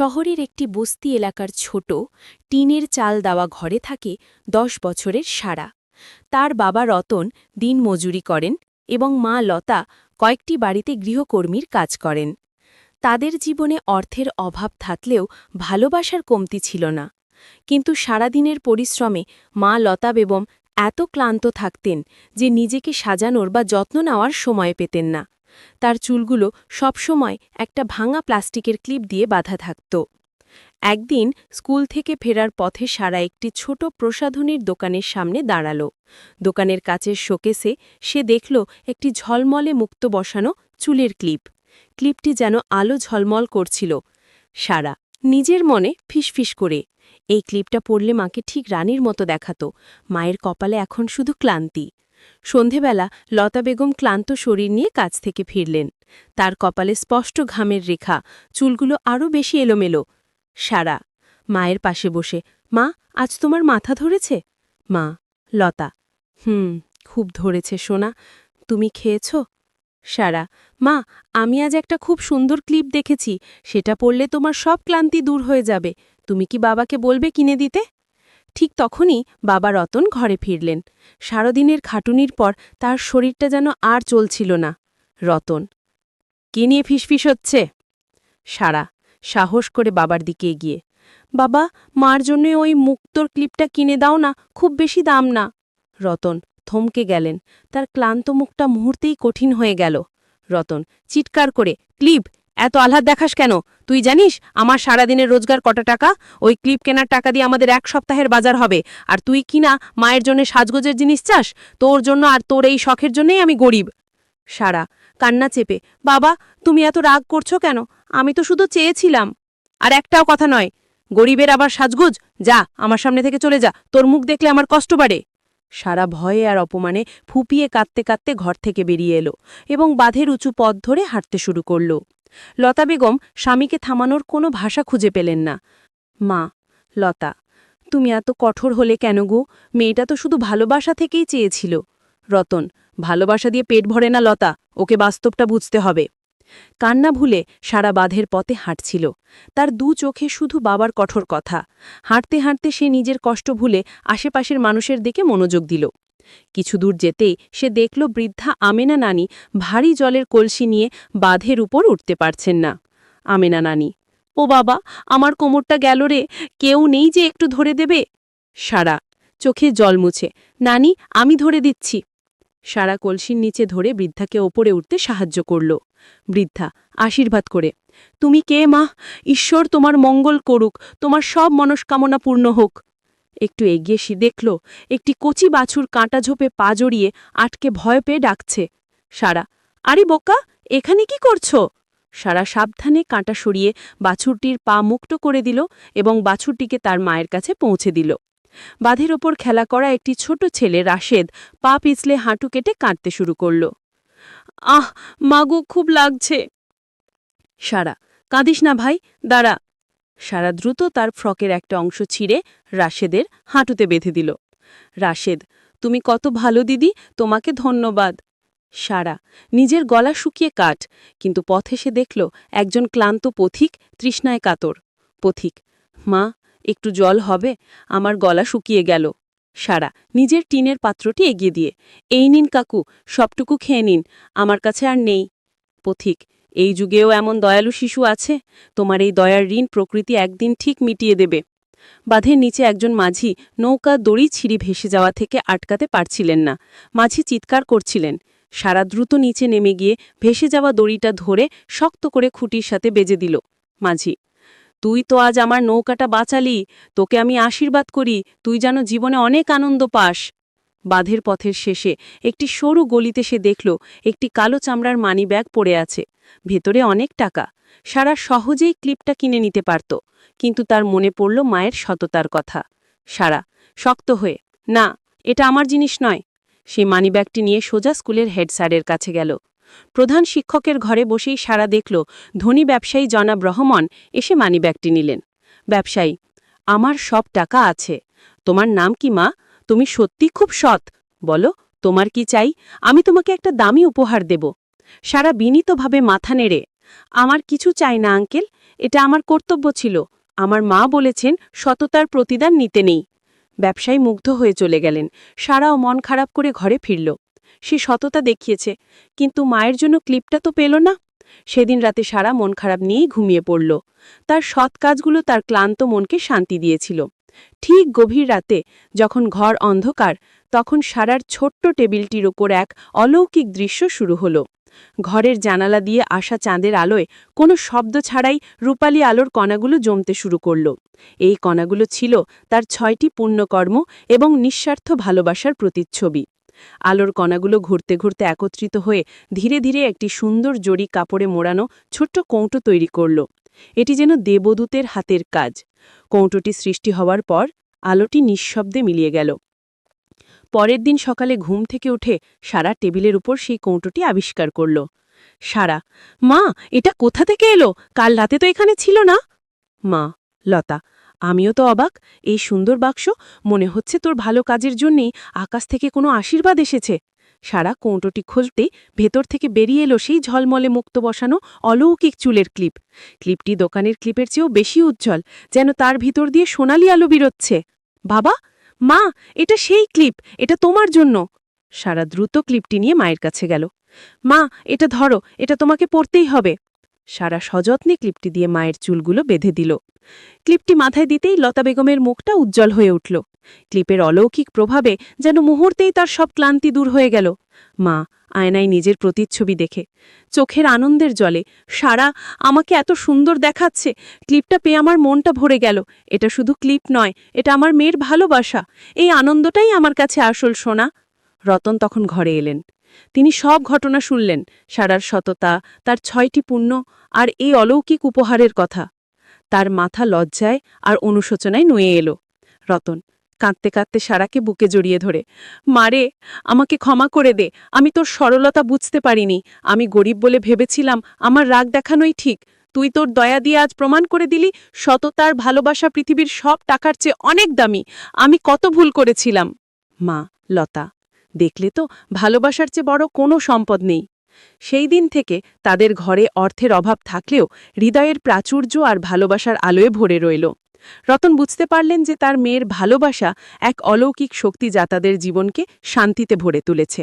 শহরের একটি বস্তি এলাকার ছোট, টিনের চাল দেওয়া ঘরে থাকে দশ বছরের সারা। তার বাবা রতন দিন মজুরি করেন এবং মা লতা কয়েকটি বাড়িতে গৃহকর্মীর কাজ করেন। তাদের জীবনে অর্থের অভাব থাকলেও ভালোবাসার কমতি ছিল না। কিন্তু সারাদিনের পরিশ্রমে মা লতা বেগম এত ক্লান্ত থাকতেন যে নিজেকে সাজানোর বা যত্ন নেওয়ার সময় পেতেন না। তার চুলগুলো সবসময় একটা ভাঙা প্লাস্টিকের ক্লিপ দিয়ে বাঁধা থাকত। একদিন স্কুল থেকে ফেরার পথে সারা একটি ছোট প্রসাধনীর দোকানের সামনে দাঁড়াল। দোকানের কাচের শোকেসে সে দেখল একটি ঝলমলে মুক্ত বসানো চুলের ক্লিপ। ক্লিপটি যেন আলো ঝলমল করছিল। সারা নিজের মনে ফিসফিস করে, এই ক্লিপটা পড়লে মাকে ঠিক রানীর মতো দেখাতো। মায়ের কপালে এখন শুধু ক্লান্তি। সন্ধেবেলা লতা বেগম ক্লান্ত শরীর নিয়ে কাজ থেকে ফিরলেন। তার কপালে স্পষ্ট ঘামের রেখা, চুলগুলো আরও বেশি এলোমেলো। সারা, মায়ের পাশে বসে, মা, আজ তোমার মাথা ধরেছে? মা, লতা। হুম, খুব ধরেছে সোনা, তুমি খেয়েছ? সারা, মা, আমি আজ একটা খুব সুন্দর ক্লিপ দেখেছি, সেটা পড়লে তোমার সব ক্লান্তি দূর হয়ে যাবে। তুমি কি বাবাকে বলবে কিনে দিতে? ঠিক তখনই বাবা রতন ঘরে ফিরলেন। সারাদিনের খাটুনির পর তার শরীরটা যেন আর চলছিল না। রতন, কে নিয়ে ফিসফিস হচ্ছে? সারা, সাহস করে বাবার দিকে এগিয়ে। বাবা, মার জন্য ওই মুক্তোর ক্লিপটা কিনে দাও না, খুব বেশি দাম না। রতন থমকে গেলেন। তার ক্লান্ত মুখটা মুহূর্তেই কঠিন হয়ে গেল। রতন, চিৎকার করে, ক্লিপ এত আহ্লাদ দেখাস কেন? তুই জানিস, আমার সারাদিনের রোজগার কটা টাকা? ওই ক্লিপ কেনার টাকা দিয়ে আমাদের এক সপ্তাহের বাজার হবে। আর তুই কিনা মায়ের জন্য সাজগোজের জিনিস চাস? তোর জন্য আর তোর এই শখের জন্যই আমি গরিব। সারা, কান্না চেপে, বাবা, তুমি এত রাগ করছ কেন? আমি তো শুধু চেয়েছিলাম। আর একটাও কথা নয়, গরিবের আবার সাজগোজ? যা, আমার সামনে থেকে চলে যা, তোর মুখ দেখলে আমার কষ্ট বাড়ে। সারা ভয়ে আর অপমানে ফুপিয়ে কাঁদতে কাঁদতে ঘর থেকে বেরিয়ে এলো এবং বাঁধের উঁচু পথ ধরে হাঁটতে শুরু করল। লতা বেগম স্বামীকে থামানোর কোনো ভাষা খুঁজে পেলেন না। মা, লতা, তুমি এত কঠোর হলে কেন গো? মেয়েটা তো শুধু ভালোবাসা থেকেই চেয়েছিল। রতন, ভালোবাসা দিয়ে পেট ভরে না লতা, ওকে বাস্তবটা বুঝতে হবে কান্না ভুলে সারা বাঁধের পথে হাঁটছিল। তার দু চোখে শুধু বাবার কঠোর কথা। হাঁটতে হাঁটতে সে নিজের কষ্ট ভুলে আশেপাশের মানুষের দিকে মনোযোগ দিল। কিছু দূর যেতেই সে দেখল বৃদ্ধা আমেনা নানি ভারী জলের কলসি নিয়ে বাঁধের উপর উঠতে পারছেন না। আমেনা নানি, ও বাবা, আমার কোমরটা গেল রে, কেউ নেই যে একটু ধরে দেবে? সারা, চোখে জল মুছে, নানি, আমি ধরে দিচ্ছি। সারা কলসির নিচে ধরে বৃদ্ধাকে ওপরে উঠতে সাহায্য করল। বৃদ্ধা, আশীর্বাদ করে, তুমি কে মা? ঈশ্বর তোমার মঙ্গল করুক, তোমার সব মনস্কামনা পূর্ণ হোক। একটু এগিয়ে সে দেখল, একটি কচি বাছুর কাঁটা ঝোপে পা জড়িয়ে আটকে ভয় পেয়ে ডাকছে। সারা, আরে বোকা, এখানে কি করছ? সারা সাবধানে কাঁটা সরিয়ে বাছুরটির পা মুক্ত করে দিল এবং বাছুরটিকে তার মায়ের কাছে পৌঁছে দিল। বাঁধের ওপর খেলা করা একটি ছোট ছেলে রাশেদ পা পিছলে হাঁটু কেটে কাঁদতে শুরু করল। আহ মাগু খুব লাগছে। সারা, কাঁদিস না ভাই, দাঁড়া। সারা দ্রুত তার ফ্রকের একটা অংশ ছিঁড়ে রাশেদের হাঁটুতে বেঁধে দিল। রাশেদ, তুমি কত ভালো দিদি, তোমাকে ধন্যবাদ। সারা, নিজের গলা শুকিয়ে কাট, কিন্তু পথে সে দেখল একজন ক্লান্ত পথিক তৃষ্ণায় কাতর। পথিক, মা, একটু জল হবে, আমার গলা শুকিয়ে গেল। সারা, নিজের টিনের পাত্রটি এগিয়ে দিয়ে, এই নিন কাকু, সবটুকু খেয়ে নিন, আমার কাছে আর নেই। পথিক এই যুগেও এমন দয়ালু শিশু আছে, তোমার এই দয়ার ঋণ প্রকৃতি একদিন ঠিক মিটিয়ে দেবে। বাঁধের নিচে একজন মাঝি নৌকা দড়ি ছিঁড়ি ভেসে যাওয়া থেকে আটকাতে পারছিলেন না। মাঝি চিৎকার করছিলেন। সারা দ্রুত নিচে নেমে গিয়ে ভেসে যাওয়া দড়িটা ধরে শক্ত করে খুঁটির সাথে বেজে দিল। মাঝি, তুই তো আজ আমার নৌকাটা বাঁচালি, তোকে আমি আশীর্বাদ করি, তুই যেন জীবনে অনেক আনন্দ পাস। বাঁধের পথের শেষে একটি সরু গলিতে সে দেখল একটি কালো চামড়ার মানি ব্যাগ পড়ে আছে। ভেতরে অনেক টাকা। সারা সহজেই ক্লিপটা কিনে নিতে পারত, কিন্তু তার মনে পড়ল মায়ের সততার কথা। সারা, শক্ত হয়ে, না, এটা আমার জিনিস নয়। সে মানিব্যাগটি নিয়ে সোজা স্কুলের হেড স্যারের কাছে গেল। প্রধান শিক্ষকের ঘরে বসেই সারা দেখল ধনী ব্যবসায়ী জনাব রহমান এসে মানিব্যাগটি নিলেন। ব্যবসায়ী, আমার সব টাকা আছে। তোমার নাম কি, মা? তুমি সত্যি খুব সৎ। বলো, তোমার কি চাই? আমি তোমাকে একটা দামি উপহার দেব। সারা বিনীতভাবে মাথা নেড়ে, আমার কিছু চাই না, আঙ্কেল। এটা আমার কর্তব্য ছিল। আমার মা বলেছেন, সততার প্রতিদান নিতে নেই। ব্যবসায়ী মুগ্ধ হয়ে চলে গেলেন। সারাও মন খারাপ করে ঘরে ফিরল। সে সততা দেখিয়েছে, কিন্তু মায়ের জন্য ক্লিপটা তো পেল না? সেদিন রাতে সারা মন খারাপ নিয়েই ঘুমিয়ে পড়ল। তার সৎ কাজগুলো তার ক্লান্ত মনকে শান্তি দিয়েছিল। ঠিক গভীর রাতে যখন ঘর অন্ধকার, তখন সারার ছোট্ট টেবিলটির ওপর এক অলৌকিক দৃশ্য শুরু হলো। ঘরের জানালা দিয়ে আসা চাঁদের আলোয় কোনো শব্দ ছাড়াই রূপালী আলোর কণাগুলো জমতে শুরু করল। এই কণাগুলো ছিল তার ছয়টি পুণ্যকর্ম এবং নিঃস্বার্থ ভালোবাসার প্রতিচ্ছবি। আলোর কণাগুলো ঘুরতে ঘুরতে একত্রিত হয়ে ধীরে ধীরে একটি সুন্দর জড়ি কাপড়ে মোড়ানো ছোট্ট কৌটো তৈরি করল। এটি যেন দেবদূতের হাতের কাজ। কৌটোটি সৃষ্টি হওয়ার পর আলোটি নিঃশব্দে মিলিয়ে গেল। পরের দিন সকালে ঘুম থেকে উঠে সারা টেবিলের উপর সেই কৌটোটি আবিষ্কার করল। সারা, মা, এটা কোথা থেকে এলো? কাল রাতে তো এখানে ছিল না? মা, লতা, আমিও তো অবাক। এই সুন্দর বাক্স মনে হচ্ছে তোর ভালো কাজের জন্যেই আকাশ থেকে কোনো আশীর্বাদ এসেছে। সারা কৌটোটি খুলতে ভেতর থেকে বেরিয়ে এলো সেই ঝলমলে মুক্ত বসানো অলৌকিক চুলের ক্লিপ। ক্লিপটি দোকানের ক্লিপের চেয়েও বেশি উজ্জ্বল, যেন তার ভিতর দিয়ে সোনালি আলো বেরোচ্ছে। বাবা! মা, এটা সেই ক্লিপ, এটা তোমার জন্য। সারা দ্রুত ক্লিপটি নিয়ে মায়ের কাছে গেল। মা, এটা ধরো, এটা তোমাকে পড়তেই হবে। সারা সযত্নে ক্লিপটি দিয়ে মায়ের চুলগুলো বেঁধে দিল। ক্লিপটি মাথায় দিতেই লতা বেগমের মুখটা উজ্জ্বল হয়ে উঠল। ক্লিপের অলৌকিক প্রভাবে যেন মুহূর্তেই তার সব ক্লান্তি দূর হয়ে গেল। মা, আয়নায় নিজের প্রতিচ্ছবি দেখে, চোখের আনন্দের জলে, সারা, আমাকে এত সুন্দর দেখাচ্ছে, ক্লিপটা পেয়ে আমার মনটা ভরে গেল। এটা শুধু ক্লিপ নয়, এটা আমার মেয়ের ভালোবাসা। এই আনন্দটাই আমার কাছে আসল সোনা। রতন তখন ঘরে এলেন। তিনি সব ঘটনা শুনলেন, সারার সততা, তার ছয়টি পুণ্য আর এই অলৌকিক উপহারের কথা। তার মাথা লজ্জায় আর অনুশোচনায় নুয়ে এলো। রতন কাঁদতে কাঁদতে সারাকে বুকে জড়িয়ে ধরে মারে আমাকে ক্ষমা করে দে, আমি তোর সরলতা বুঝতে পারিনি, আমি গরিব বলে ভেবেছিলাম আমার রাগ দেখানোই ঠিক। তুই তোর দয়া দিয়ে আজ প্রমাণ করে দিলি সততার ভালোবাসা পৃথিবীর সব টাকার চেয়ে অনেক দামি, আমি কত ভুল করেছিলাম। মা, লতা দেখলে তো ভালোবাসার চেয়ে বড় কোনো সম্পদ নেই। সেই দিন থেকে তাদের ঘরে অর্থের অভাব থাকলেও হৃদয়ের প্রাচুর্য আর ভালোবাসার আলোয় ভরে রইল। রতন বুঝতে পারলেন যে তার মেয়ের ভালোবাসা এক অলৌকিক শক্তি যা তাদের জীবনকে শান্তিতে ভরে তুলেছে।